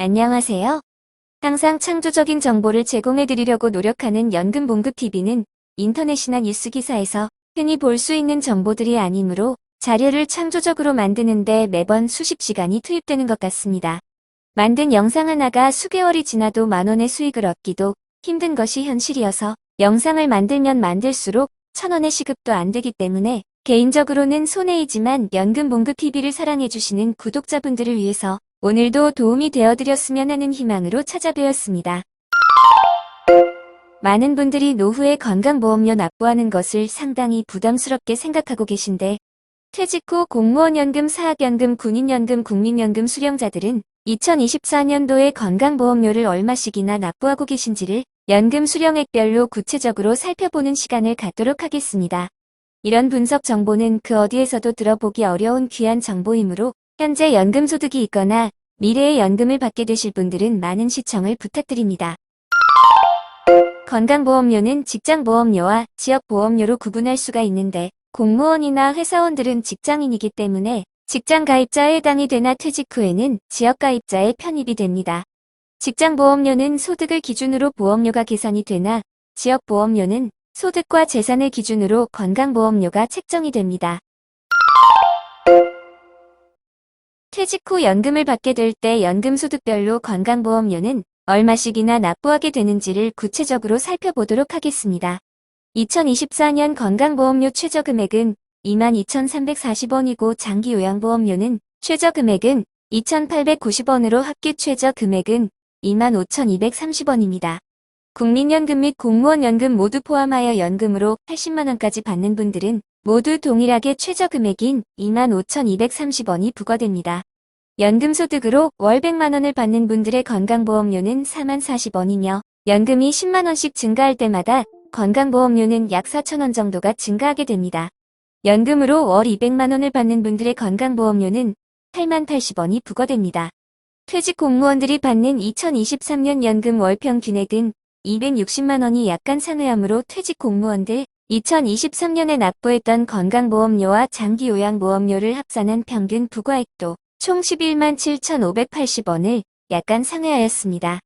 안녕하세요. 항상 창조적인 정보를 제공해드리려고 노력하는 연금봉급TV는 인터넷이나 뉴스 기사에서 흔히 볼 수 있는 정보들이 아니므로 자료를 창조적으로 만드는데 매번 수십 시간이 투입되는 것 같습니다. 만든 영상 하나가 수개월이 지나도 만원의 수익을 얻기도 힘든 것이 현실이어서 영상을 만들면 만들수록 천원의 시급도 안 되기 때문에 개인적으로는 손해이지만 연금봉급TV를 사랑해주시는 구독자분들을 위해서 오늘도 도움이 되어드렸으면 하는 희망으로 찾아뵈었습니다. 많은 분들이 노후에 건강보험료 납부하는 것을 상당히 부담스럽게 생각하고 계신데 퇴직 후 공무원연금, 사학연금, 군인연금, 국민연금 수령자들은 2024년도에 건강보험료를 얼마씩이나 납부하고 계신지를 연금 수령액별로 구체적으로 살펴보는 시간을 갖도록 하겠습니다. 이런 분석 정보는 그 어디에서도 들어보기 어려운 귀한 정보이므로 현재 연금소득이 있거나 미래에 연금을 받게 되실 분들은 많은 시청을 부탁드립니다. 건강보험료는 직장보험료와 지역보험료로 구분할 수가 있는데 공무원이나 회사원들은 직장인이기 때문에 직장가입자에 해당이 되나 퇴직 후에는 지역가입자에 편입이 됩니다. 직장보험료는 소득을 기준으로 보험료가 계산이 되나 지역보험료는 소득과 재산을 기준으로 건강보험료가 책정이 됩니다. 퇴직 후 연금을 받게 될 때 연금소득별로 건강보험료는 얼마씩이나 납부하게 되는지를 구체적으로 살펴보도록 하겠습니다. 2024년 건강보험료 최저금액은 22,340원이고 장기요양보험료는 최저금액은 2,890원으로 합계 최저금액은 25,230원입니다. 국민연금 및 공무원연금 모두 포함하여 연금으로 80만원까지 받는 분들은 모두 동일하게 최저 금액인 25,230원이 부과됩니다. 연금소득으로 월 100만원을 받는 분들의 건강보험료는 4만 40원이며 연금이 10만원씩 증가할 때마다 건강보험료는 약 4천원 정도가 증가하게 됩니다. 연금으로 월 200만원을 받는 분들의 건강보험료는 8만 80원이 부과됩니다. 퇴직 공무원들이 받는 2023년 연금 월 평균액은 260만원이 약간 상회하므로 퇴직 공무원들 2023년에 납부했던 건강보험료와 장기요양보험료를 합산한 평균 부과액도 총 11만 7,580원을 약간 상회하였습니다.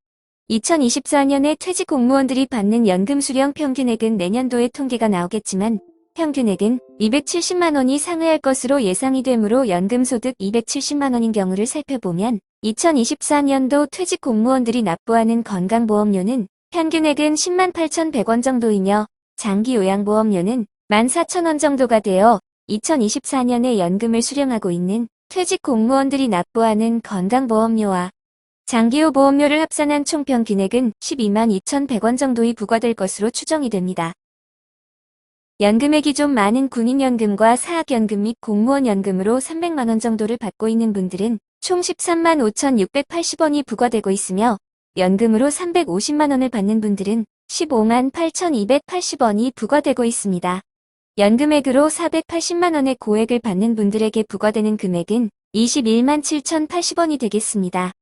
2024년에 퇴직 공무원들이 받는 연금 수령 평균액은 내년도에 통계가 나오겠지만 평균액은 270만원이 상회할 것으로 예상이 되므로 연금소득 270만원인 경우를 살펴보면 2024년도 퇴직 공무원들이 납부하는 건강보험료는 평균액은 10만 8,100원 정도이며 장기 요양보험료는 14,000원 정도가 되어 2024년에 연금을 수령하고 있는 퇴직 공무원들이 납부하는 건강보험료와 장기요 보험료를 합산한 총 평균액은 12만 2,100원 정도의 부과될 것으로 추정이 됩니다. 연금액이 좀 많은 군인연금과 사학연금 및 공무원연금으로 300만원 정도를 받고 있는 분들은 총 13만 5,680원이 부과되고 있으며 연금으로 350만원을 받는 분들은 15만 8,280원이 부과되고 있습니다. 연금액으로 480만원의 고액을 받는 분들에게 부과되는 금액은 21만 7,080원이 되겠습니다.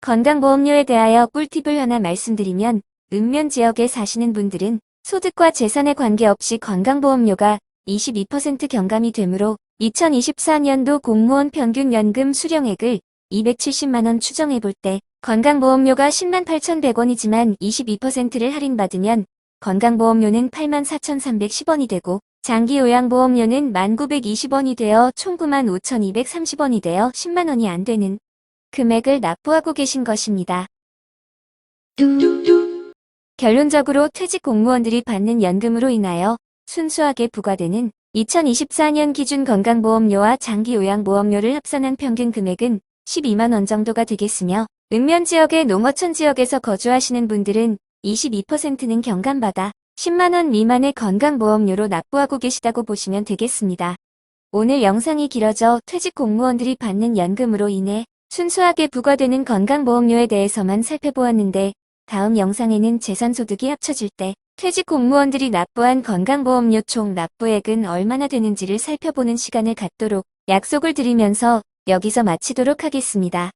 건강보험료에 대하여 꿀팁을 하나 말씀드리면 읍면 지역에 사시는 분들은 소득과 재산에 관계없이 건강보험료가 22% 경감이 되므로 2024년도 공무원 평균 연금 수령액을 270만원 추정해볼 때 건강보험료가 10만 8,100원이지만 22%를 할인받으면 건강보험료는 8만 4,310원이 되고 장기요양보험료는 1,920원이 되어 총 9만 5,230원이 되어 10만원이 안 되는 금액을 납부하고 계신 것입니다. 결론적으로 퇴직 공무원들이 받는 연금으로 인하여 순수하게 부과되는 2024년 기준 건강보험료와 장기요양보험료를 합산한 평균 금액은 12만원 정도가 되겠으며 읍면 지역의 농어촌 지역에서 거주하시는 분들은 22%는 경감받아 10만원 미만의 건강보험료로 납부하고 계시다고 보시면 되겠습니다. 오늘 영상이 길어져 퇴직 공무원들이 받는 연금으로 인해 순수하게 부과되는 건강보험료에 대해서만 살펴보았는데 다음 영상에는 재산소득이 합쳐질 때 퇴직 공무원들이 납부한 건강보험료 총 납부액은 얼마나 되는지를 살펴보는 시간을 갖도록 약속을 드리면서 여기서 마치도록 하겠습니다.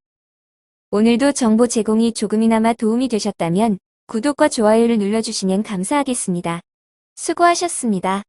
오늘도 정보 제공이 조금이나마 도움이 되셨다면 구독과 좋아요를 눌러주시면 감사하겠습니다. 수고하셨습니다.